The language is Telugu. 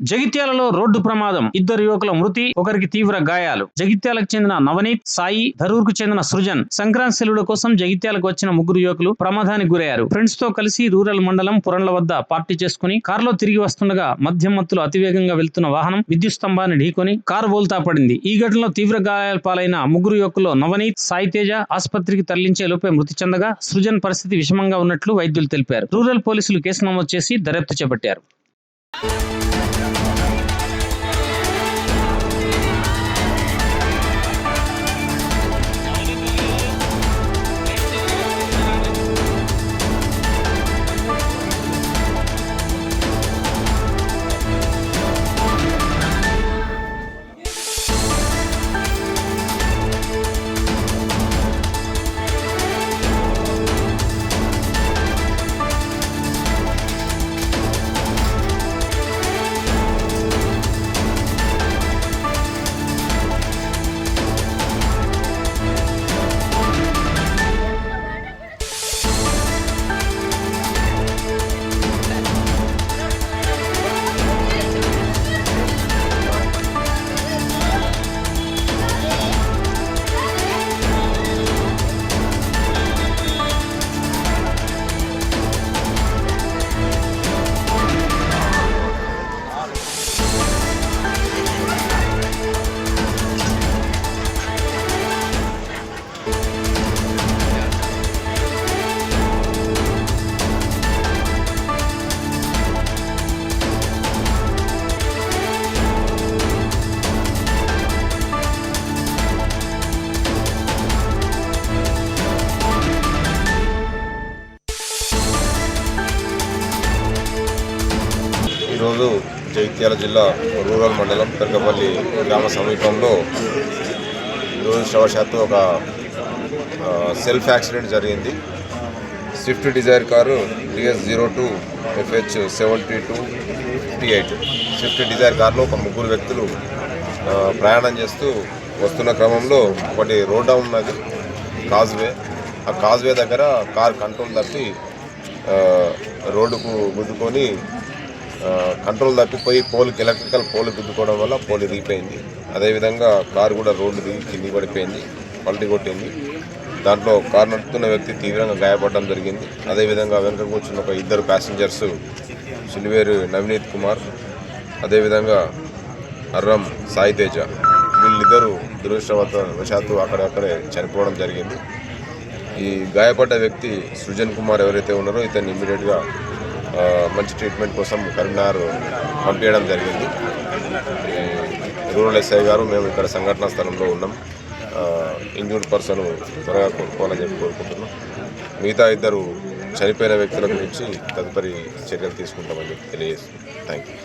జగిత్యాలలో రోడ్డు ప్రమాదం. ఇద్దరు యువకుల మృతి ఒకరికి తీవ్ర గాయాలు. జగిత్యాలకు చెందిన నవనీత్ సాయి ధరూర్కు చెందిన సృజన్ సంక్రాంతి సెలవుల కోసం జగిత్యాలకు వచ్చిన ముగ్గురు యువకులు ప్రమాదానికి గురయ్యారు. ఫ్రెండ్స్తో కలిసి రూరల్ మండలం పురండ్ల వద్ద పార్టీ చేసుకుని కారులో తిరిగి వస్తుండగా మద్యం మత్తులో అతివేగంగా వెళ్తున్న వాహనం విద్యుత్ స్తంభాన్ని ఢీకొని కారు బోల్తా పడింది. ఈ ఘటనలో తీవ్ర గాయాల పాలైన ముగ్గురు యువకుల్లో నవనీత్ సాయి తేజ ఆసుపత్రికి తరలించే లోపే మృతి చెందగా సృజన్ పరిస్థితి విషమంగా ఉన్నట్లు వైద్యులు తెలిపారు. రూరల్ పోలీసులు కేసు నమోదు చేసి దర్యాప్తు చేపట్టారు. ఈరోజు జగిత్యాల జిల్లా రూరల్ మండలం పెరగపల్లి గ్రామ సమీపంలో దురదృష్టవశాత్తు ఒక సెల్ఫ్ యాక్సిడెంట్ జరిగింది. Swift Dzire car DS zero two FH seventy two fifty eight. Swift Dzire కారులో ఒక ముగ్గురు వ్యక్తులు ప్రయాణం చేస్తూ వస్తున్న క్రమంలో ఒకటి రోడ్డా ఉన్నది కాజ్వే. ఆ కాజ్వే దగ్గర కార్ కంట్రోల్ తప్పి రోడ్డుకు గుద్దుకొని కంట్రోల్ తప్పిపోయి పోల్కి ఎలక్ట్రికల్ పోల్ గుద్దుకోవడం వల్ల పోల్ ఇరిగిపోయింది. అదేవిధంగా కారు కూడా రోడ్డు దిగి కింది పడిపోయింది పల్టీ కొట్టింది. దాంట్లో కారు నడుపుతున్న వ్యక్తి తీవ్రంగా గాయపడడం జరిగింది. అదేవిధంగా వెనుక కూర్చున్న ఒక ఇద్దరు ప్యాసింజర్స్ సిలివేరు నవనీత్ కుమార్ అదేవిధంగా అర్రం సాయి తేజ. వీళ్ళిద్దరూ దురదృష్టవశాత్తు అక్కడక్కడే చనిపోవడం జరిగింది. ఈ గాయపడ్డ వ్యక్తి సృజన్ కుమార్ ఎవరైతే ఉన్నారో ఇతన్ని ఇమ్మీడియట్గా మంచి ట్రీట్మెంట్ కోసం కరీంనగర్ పంపించడం జరిగింది. రూరల్ ఎస్ఐ గారు మేము ఇక్కడ సంఘటనా స్థలంలో ఉన్నాం. ఇంజూర్డ్ పర్సన్ త్వరగా కోరుకోవాలని చెప్పి కోరుకుంటున్నాం. మిగతా ఇద్దరు చనిపోయిన వ్యక్తుల గురించి తదుపరి చర్యలు తీసుకుంటామని చెప్పి తెలియజేస్తున్నాం. Thank you